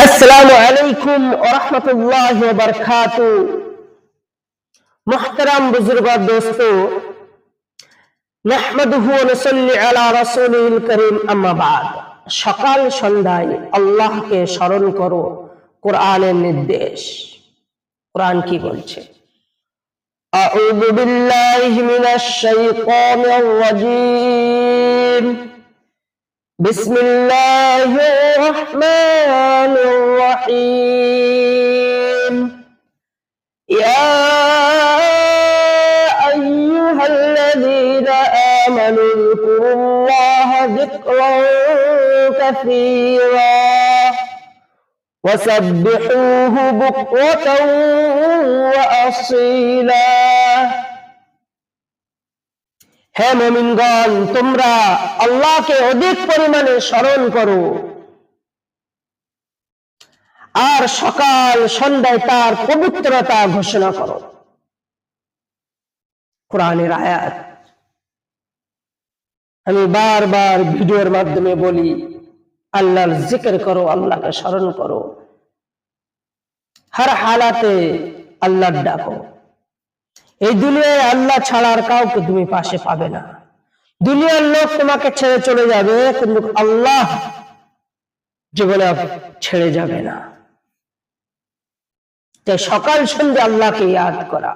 السلام عليكم ورحمة الله وبركاته محترم بزرگ اور دوستو نحمده ونصلي على رسوله الكريم اما بعد সকাল সন্ধ্যায় আল্লাহকে স্মরণ করো কোরআনের নির্দেশ কোরআন কি বলছে أعوذ بالله من الشيطان الرجيم بسم الله الرحمن آمنوا اذكروا الله ذكرا كثيرا وسبحوه بكرة وأصيلا হে মমিনগণ তোমরা আল্লাহকে অধিক পরিমাণে স্মরণ করো আর সকাল সন্ধ্যায় তার পবিত্রতা ঘোষণা করো কোরআনের আয়াত আমি বারবার ভিডিওর মাধ্যমে বলি, আল্লাহর জিকির করো, আল্লাহকে স্মরণ করো। হর হালাতে আল্লাহর ডাকো। এই দুনিয়ায় আল্লাহ ছাড়ার কাউকে তুমি পাশে পাবে না। দুনিয়ার লোক তোমাকে ছেড়ে চলে যাবে, কিন্তু আল্লাহ জীবনে ছেড়ে যাবে না। তাই সকাল সন্ধ্যে আল্লাহকে ইয়াদ করা,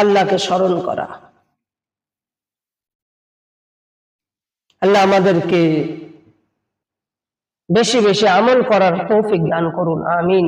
আল্লাহকে স্মরণ করা। আল্লাহ আমাদেরকে বেশি বেশি আমল করার তৌফিক দান করুন আমিন।